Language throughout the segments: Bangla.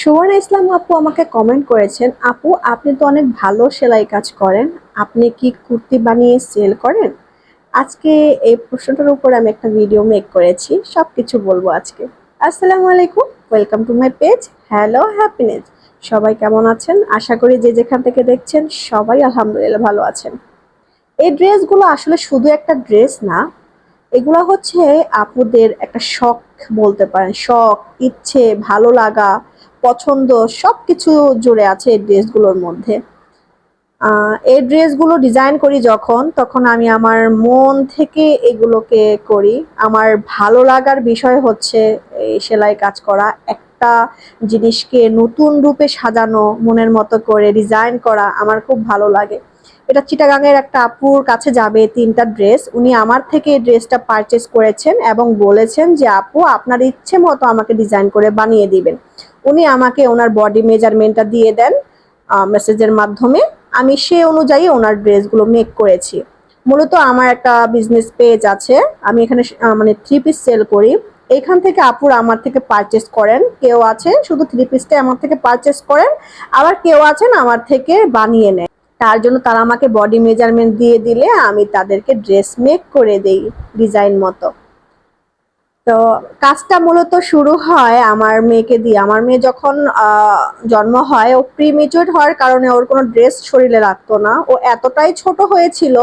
সুবর্ণা ইসলাম আপু আমাকে কমেন্ট করেছেন, আপু, আপনি তো অনেক ভালো সেলাই কাজ করেন, আপনি কি কুর্তি বানিয়ে সেল করেন? আজকে এই প্রশ্নটার উপর আমি একটা ভিডিও মেক করেছি সব কিছু বলব আজকে। আসসালামু আলাইকুম welcome to my page hello happiness সবাই কেমন আছেন? আশা করি যে যেখান থেকে দেখছেন, সবাই আলহামদুলিল্লাহ ভালো আছেন। এই ড্রেসগুলো আসলে শুধু একটা ড্রেস না, এগুলো হচ্ছে আপুদের একটা শখ বলতে পারেন, শখ, ইচ্ছে, ভালো লাগা পছন্দ সব কিছু জুড়ে আছে এই ড্রেসগুলোর মধ্যে। এই ড্রেসগুলো ডিজাইন করি যখন, তখন আমি আমার মন থেকে এগুলোকে করি। আমার ভালো লাগার বিষয় হচ্ছে এই সেলাই কাজ করা, একটা জিনিসকে নতুন রূপে সাজানো, মনের মতো করে ডিজাইন করা আমার খুব ভালো লাগে। এটা চিটাগাংয়ের একটা আপুর কাছে যাবে তিনটা ড্রেস, উনি আমার থেকে এই ড্রেসটা পারচেস করেছেন এবং বলেছেন যে, আপু, আপনার ইচ্ছে মতো আমাকে ডিজাইন করে বানিয়ে দিবেন। উনি আমাকে ওনার বডি মেজারমেন্টটা দিয়ে দেন মেসেজের মাধ্যমে। আমি সে অনুযায়ী ওনার ড্রেসগুলো মেক করেছি। মূলত আমার একটা বিজনেস পেজ আছে। আমি এখানে মানে থ্রি পিস সেল করি। এখান থেকে আপুর আমার থেকে পারচেস করেন। কেউ আছে শুধু থ্রি পিসটাই আমার থেকে পারচেস করেন। আবার কেউ আছেন, আমার থেকে বানিয়ে নেয় তার জন্য তারা আমাকে বডি মেজারমেন্ট দিয়ে দিলে আমি তাদেরকে ড্রেস মেক করে দেই ডিজাইন মতো। তো কাজটা মূলত শুরু হয় আমার মেয়েকে দিয়ে। আমার মেয়ে যখন জন্ম হয়, ও প্রিমেচুর হওয়ার কারণে ওর কোনো ড্রেস শরীরে রাখতো না। ও এতটাই ছোট হয়েছিল,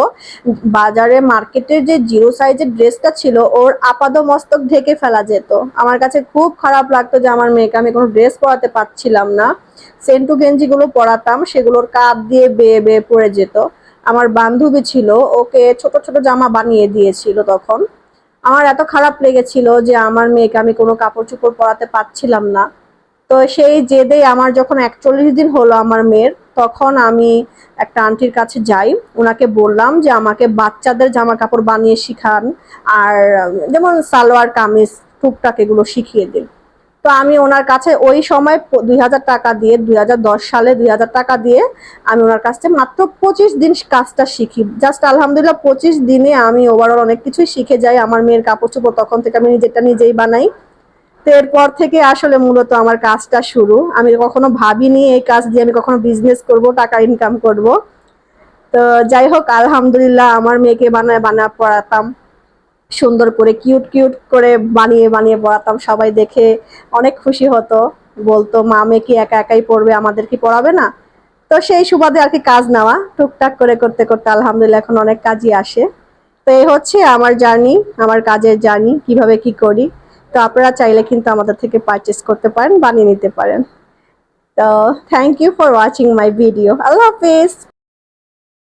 বাজারে মার্কেটের যে জিরো সাইজের ড্রেসটা ছিল, ওর আপাদ মস্তক ঢেকে ফেলা যেত। আমার কাছে খুব খারাপ লাগতো যে আমার মেয়েকে আমি কোনো ড্রেস পরাতে পারছিলাম না। সেন্টু গেঞ্জিগুলো পরাতাম, সেগুলোর কাপ দিয়ে বেয়ে বেয়ে পড়ে যেত। আমার বান্ধবী ছিল, ওকে ছোট ছোট জামা বানিয়ে দিয়েছিল তখন। আমার এত খারাপ লেগেছিল যে আমার মেয়েকে আমি কোনো কাপড় চোপড় পরাতে পারছিলাম না। তো সেই জেদে আমার যখন একচল্লিশ দিন হলো আমার মেয়ের, তখন আমি একটা আন্টির কাছে যাই। ওনাকে বললাম যে আমাকে বাচ্চাদের জামা কাপড় বানিয়ে শিখান, আর যেমন সালোয়ার কামিজ, টুকটাক এগুলো শিখিয়ে দিন। তো আমি ওনার কাছে ওই সময় দুই হাজার টাকা দিয়ে, দুই হাজার দশ সালে দুই হাজার টাকা দিয়ে আমি ওনার কাছ মাত্র পঁচিশ দিন কাজটা শিখি। জাস্ট আলহামদুলিল্লাহ পঁচিশ দিনে আমি ওভারঅল অনেক কিছুই শিখে যাই। আমার মেয়ের কাপড় চোপড় তখন থেকে আমি নিজেরটা নিজেই বানাই। তো এরপর থেকে আসলে মূলত আমার কাজটা শুরু। আমি কখনো ভাবিনি এই কাজ দিয়ে আমি কখনো বিজনেস করব, টাকা ইনকাম করব। তো যাই হোক, আলহামদুলিল্লাহ আমার মেয়েকে বানায় বানা পড়াতাম। সুন্দর করে কিউট কিউট করে বানিয়ে বানিয়ে পড়াতাম, সবাই দেখে অনেক খুশি হতো। বলতো, মা, মেয়ে কি একা একাই পড়বে, আমাদের কি পড়াবে না? তো সেই সুবাদে আর কি কাজ নেওয়া, টুকটাক করে করতে করতে আলহামদুলিল্লাহ এখন অনেক কাজই আসে। তো এই হচ্ছে আমার জার্নি, আমার কাজের জার্নি, কীভাবে কি করি। তো আপনারা চাইলে কিন্তু আমাদের থেকে পারচেস করতে পারেন, বানিয়ে নিতে পারেন। তো thank you for watching my video Allah Hafiz!